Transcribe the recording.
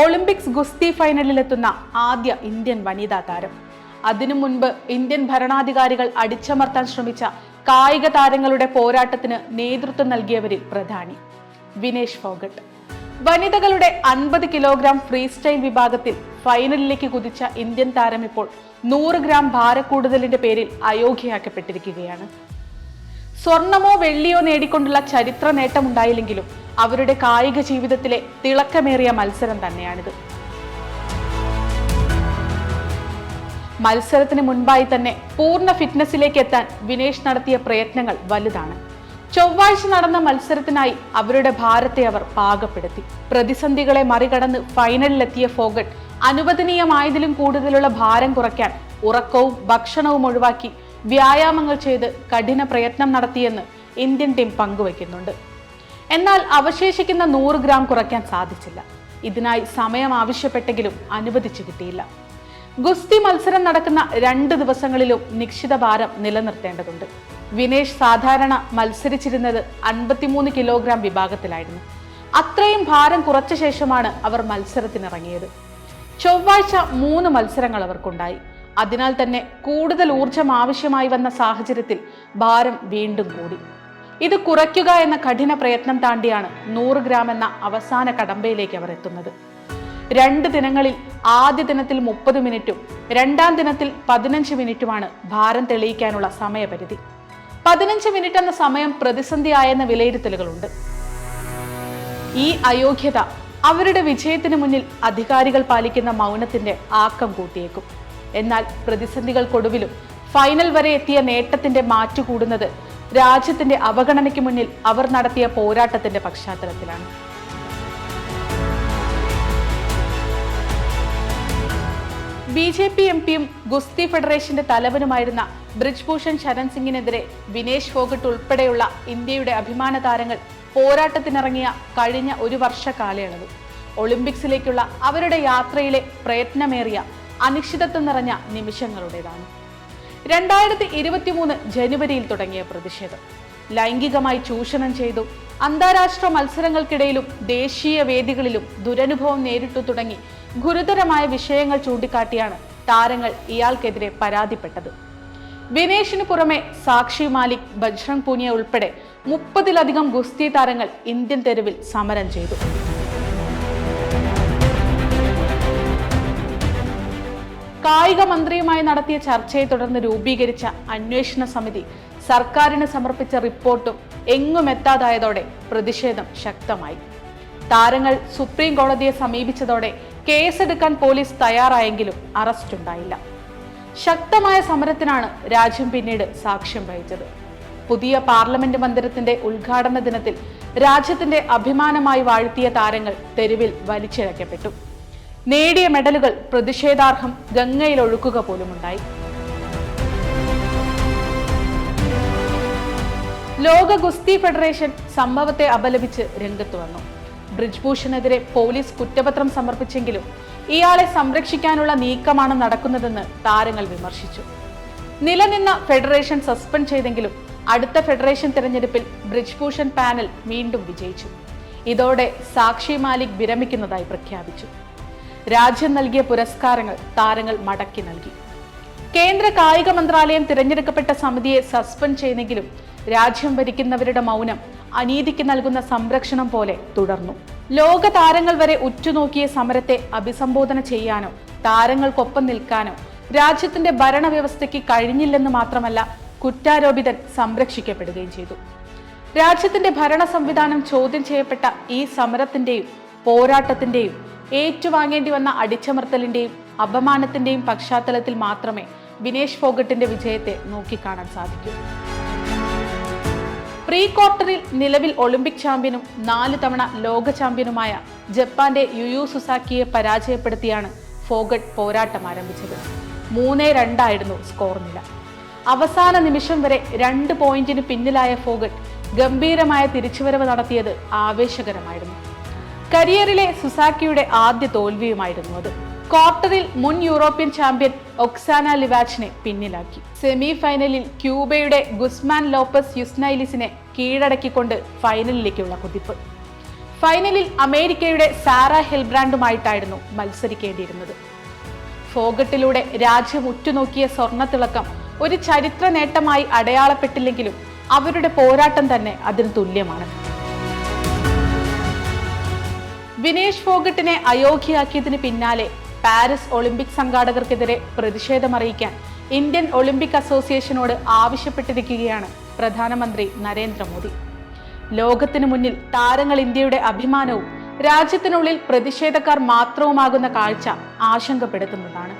Olympics ഗുസ്തി ഫൈനലിലെത്തുന്ന ആദ്യ Indian വനിതാ താരം. അതിനു മുൻപ് ഇന്ത്യൻ ഭരണാധികാരികൾ അടിച്ചമർത്താൻ ശ്രമിച്ച കായിക താരങ്ങളുടെ പോരാട്ടത്തിന് നേതൃത്വം നൽകിയവരിൽ പ്രധാനി വിനേഷ് ഫോഗട്ട്. വനിതകളുടെ അൻപത് കിലോഗ്രാം ഫ്രീ സ്റ്റൈൽ വിഭാഗത്തിൽ ഫൈനലിലേക്ക് കുതിച്ച ഇന്ത്യൻ താരം ഇപ്പോൾ നൂറ് ഗ്രാം ഭാരക്കൂടുതലിന്റെ പേരിൽ അയോഗ്യയാക്കപ്പെട്ടിരിക്കുകയാണ്. സ്വർണമോ വെള്ളിയോ നേടിക്കൊണ്ടുള്ള ചരിത്ര നേട്ടമുണ്ടായില്ലെങ്കിലും അവരുടെ കായിക ജീവിതത്തിലെ തിളക്കമേറിയ മത്സരം തന്നെയാണിത്. മത്സരത്തിന് മുൻപായി തന്നെ പൂർണ ഫിറ്റ്നസ്സിലേക്ക് എത്താൻ വിനേഷ് നടത്തിയ പ്രയത്നങ്ങൾ വലുതാണ്. ചൊവ്വാഴ്ച നടന്ന മത്സരത്തിനായി അവരുടെ ഭാരത്തെ അവർ പാകപ്പെടുത്തി. പ്രതിസന്ധികളെ മറികടന്ന് ഫൈനലിലെത്തിയ ഫോഗട്ട് അനുവദനീയമായതിലും കൂടുതലുള്ള ഭാരം കുറയ്ക്കാൻ ഉറക്കവും ഭക്ഷണവും ഒഴിവാക്കി വ്യായാമങ്ങൾ ചെയ്ത് കഠിന പ്രയത്നം നടത്തിയെന്ന് ഇന്ത്യൻ ടീം പങ്കുവയ്ക്കുന്നുണ്ട്. എന്നാൽ അവശേഷിക്കുന്ന നൂറ് ഗ്രാം കുറയ്ക്കാൻ സാധിച്ചില്ല. ഇതിനായി സമയം ആവശ്യപ്പെട്ടെങ്കിലും അനുവദിച്ചു കിട്ടിയില്ല. ഗുസ്തി മത്സരം നടക്കുന്ന രണ്ട് ദിവസങ്ങളിലും നിശ്ചിത ഭാരം നിലനിർത്തേണ്ടതുണ്ട്. വിനേഷ് സാധാരണ മത്സരിച്ചിരുന്നത് അൻപത്തിമൂന്ന് കിലോഗ്രാം വിഭാഗത്തിലായിരുന്നു. അത്രയും ഭാരം കുറച്ച ശേഷമാണ് അവർ മത്സരത്തിനിറങ്ങിയത്. ചൊവ്വാഴ്ച മൂന്ന് മത്സരങ്ങൾ അവർക്കുണ്ടായി. അതിനാൽ തന്നെ കൂടുതൽ ഊർജം ആവശ്യമായി വന്ന സാഹചര്യത്തിൽ ഭാരം വീണ്ടും കൂടി. ഇത് കുറയ്ക്കുക എന്ന കഠിന പ്രയത്നം താണ്ടിയാണ് നൂറ് ഗ്രാം എന്ന അവസാന കടമ്പയിലേക്ക് അവർ എത്തുന്നത്. രണ്ട് ദിനങ്ങളിൽ ആദ്യ ദിനത്തിൽ മുപ്പത് മിനിറ്റും രണ്ടാം ദിനത്തിൽ പതിനഞ്ച് മിനിറ്റുമാണ് ഭാരം തെളിയിക്കാനുള്ള സമയപരിധി. പതിനഞ്ച് മിനിറ്റ് എന്ന സമയം പ്രതിസന്ധിയായെന്ന വിലയിരുത്തലുകളുണ്ട്. ഈ അയോഗ്യത അവരുടെ വിജയത്തിന് മുന്നിൽ അധികാരികൾ പാലിക്കുന്ന മൗനത്തിന്റെ ആക്കം കൂട്ടിയേക്കും. എന്നാൽ പ്രതിസന്ധികൾക്കൊടുവിലും ഫൈനൽ വരെ എത്തിയ നേട്ടത്തിന്റെ മാറ്റുകൂടുന്നത് രാജ്യത്തിന്റെ അവഗണനയ്ക്ക് മുന്നിൽ അവർ നടത്തിയ പോരാട്ടത്തിന്റെ പശ്ചാത്തലത്തിലാണ്. ബി ജെ പി എം പിയും ഗുസ്തി ഫെഡറേഷന്റെ തലവനുമായിരുന്ന ബ്രിജ്ഭൂഷൺ ശരൺ സിംഗിനെതിരെ വിനേഷ് ഫോഗട്ട് ഉൾപ്പെടെയുള്ള ഇന്ത്യയുടെ അഭിമാന താരങ്ങൾ പോരാട്ടത്തിനിറങ്ങിയ കഴിഞ്ഞ ഒരു വർഷ കാലയളവ്. ഒളിമ്പിക്സിലേക്കുള്ള അവരുടെ യാത്രയിലെ പ്രയത്നമേറിയ അനിശ്ചിതത്വം നിറഞ്ഞ നിമിഷങ്ങളുടേതാണ്. രണ്ടായിരത്തി ഇരുപത്തിമൂന്ന് ജനുവരിയിൽ തുടങ്ങിയ പ്രതിഷേധം. ലൈംഗികമായി ചൂഷണം ചെയ്തു അന്താരാഷ്ട്ര മത്സരങ്ങൾക്കിടയിലും ദേശീയ വേദികളിലും ദുരനുഭവം നേരിട്ടു തുടങ്ങി ഗുരുതരമായ വിഷയങ്ങൾ ചൂണ്ടിക്കാട്ടിയാണ് താരങ്ങൾ ഇയാൾക്കെതിരെ പരാതിപ്പെട്ടത്. വിനേഷിന് പുറമെ സാക്ഷി മാലിക് ബജ്രംഗ് പൂനിയ ഉൾപ്പെടെ മുപ്പതിലധികം ഗുസ്തി താരങ്ങൾ ഇന്ത്യൻ തെരുവിൽ സമരം ചെയ്തു. കായിക മന്ത്രിയുമായി നടത്തിയ ചർച്ചയെ തുടർന്ന് രൂപീകരിച്ച അന്വേഷണ സമിതി സർക്കാരിന് സമർപ്പിച്ച റിപ്പോർട്ടും എങ്ങും എത്താതായതോടെ പ്രതിഷേധം ശക്തമായി. താരങ്ങൾ സുപ്രീം കോടതിയെ സമീപിച്ചതോടെ കേസെടുക്കാൻ പോലീസ് തയ്യാറായെങ്കിലും അറസ്റ്റ് ഉണ്ടായില്ല ശക്തമായ സമരത്തിനാണ് രാജ്യം പിന്നീട് സാക്ഷ്യം വഹിച്ചത്. പുതിയ പാർലമെന്റ് മന്ദിരത്തിന്റെ ഉദ്ഘാടന ദിനത്തിൽ രാജ്യത്തിന്റെ അഭിമാനമായി വാഴ്ത്തിയ താരങ്ങൾ തെരുവിൽ വലിച്ചിഴക്കപ്പെട്ടു. നേടിയ മെഡലുകൾ പ്രതിഷേധാർഹം ഗംഗയിൽ ഒഴുക്കുക പോലുമുണ്ടായി. ലോക ഗുസ്തി ഫെഡറേഷൻ സംഭവത്തെ അപലപിച്ച് രംഗത്ത് വന്നു. ബ്രിജ്ഭൂഷണെതിരെ പോലീസ് കുറ്റപത്രം സമർപ്പിച്ചെങ്കിലും ഇയാളെ സംരക്ഷിക്കാനുള്ള നീക്കമാണ് നടക്കുന്നതെന്ന് താരങ്ങൾ വിമർശിച്ചു. നിലനിന്ന ഫെഡറേഷൻ സസ്പെൻഡ് ചെയ്തെങ്കിലും അടുത്ത ഫെഡറേഷൻ തിരഞ്ഞെടുപ്പിൽ ബ്രിജ്ഭൂഷൺ പാനൽ വീണ്ടും വിജയിച്ചു. ഇതോടെ സാക്ഷി മാലിക് വിരമിക്കുന്നതായി പ്രഖ്യാപിച്ചു. രാജ്യം നൽകിയ പുരസ്കാരങ്ങൾ താരങ്ങൾ മടക്കി നൽകി. കേന്ദ്ര കായിക മന്ത്രാലയം തിരഞ്ഞെടുക്കപ്പെട്ട സമിതിയെ സസ്പെൻഡ് ചെയ്യുന്നെങ്കിലും രാജ്യം ഭരിക്കുന്നവരുടെ മൗനം അനീതിക്ക് നൽകുന്ന സംരക്ഷണം പോലെ തുടർന്നു. ലോക താരങ്ങൾ വരെ ഉറ്റുനോക്കിയ സമരത്തെ അഭിസംബോധന ചെയ്യാനോ താരങ്ങൾക്കൊപ്പം നിൽക്കാനോ രാജ്യത്തിന്റെ ഭരണവ്യവസ്ഥയ്ക്ക് കഴിഞ്ഞില്ലെന്ന് മാത്രമല്ല കുറ്റാരോപിതൻ സംരക്ഷിക്കപ്പെടുകയും ചെയ്തു. രാജ്യത്തിന്റെ ഭരണ സംവിധാനം ചോദ്യം ചെയ്യപ്പെട്ട ഈ സമരത്തിന്റെയും പോരാട്ടത്തിന്റെയും ഏറ്റുവാങ്ങേണ്ടി വന്ന അടിച്ചമർത്തലിന്റെയും അപമാനത്തിന്റെയും പശ്ചാത്തലത്തിൽ മാത്രമേ വിനേഷ് ഫോഗട്ടിന്റെ വിജയത്തെ നോക്കിക്കാണാൻ സാധിക്കൂ. പ്രീ ക്വാർട്ടറിൽ നിലവിൽ ഒളിമ്പിക് ചാമ്പ്യനും നാല് തവണ ലോക ചാമ്പ്യനുമായ ജപ്പാന്റെ യുയു സുസാക്കിയെ പരാജയപ്പെടുത്തിയാണ് ഫോഗട്ട് പോരാട്ടം ആരംഭിച്ചത്. മൂന്നേ രണ്ടായിരുന്നു സ്കോർ നില. അവസാന നിമിഷം വരെ രണ്ട് പോയിന്റിന് പിന്നിലായ ഫോഗട്ട് ഗംഭീരമായ തിരിച്ചുവരവ് നടത്തിയത് ആവേശകരമായിരുന്നു. കരിയറിലെ സുസാക്കിയുടെ ആദ്യ തോൽവിയുമായിരുന്നു അത്. ക്വാർട്ടറിൽ മുൻ യൂറോപ്യൻ ചാമ്പ്യൻ ഒക്സാന ലിവാച്ചിനെ പിന്നിലാക്കി. സെമി ഫൈനലിൽ ക്യൂബയുടെ ഗുസ്മാൻ ലോപ്പസ് യുസ്നൈലിസിനെ കീഴടക്കിക്കൊണ്ട് ഫൈനലിലേക്കുള്ള കുതിപ്പ്. ഫൈനലിൽ അമേരിക്കയുടെ സാറ ഹെൽബ്രാൻഡുമായിട്ടായിരുന്നു മത്സരിക്കേണ്ടിയിരുന്നത്. ഫോഗട്ടിലൂടെ രാജ്യം ഉറ്റുനോക്കിയ സ്വർണത്തിളക്കം ഒരു ചരിത്ര നേട്ടമായി അടയാളപ്പെട്ടില്ലെങ്കിലും അവരുടെ പോരാട്ടം തന്നെ അതിന് തുല്യമാണ്. വിനേഷ് ഫോഗട്ടിനെ അയോഗ്യയാക്കിയതിന് പിന്നാലെ പാരീസ് ഒളിമ്പിക് സംഘാടകർക്കെതിരെ പ്രതിഷേധമറിയിക്കാൻ ഇന്ത്യൻ ഒളിമ്പിക് അസോസിയേഷനോട് ആവശ്യപ്പെട്ടിരിക്കുകയാണ് പ്രധാനമന്ത്രി നരേന്ദ്രമോദി. ലോകത്തിനു മുന്നിൽ താരങ്ങൾ ഇന്ത്യയുടെ അഭിമാനവും രാജ്യത്തിനുള്ളിൽ പ്രതിഷേധക്കാർ മാത്രവുമാകുന്ന കാഴ്ച ആശങ്കപ്പെടുത്തുന്നതാണ്.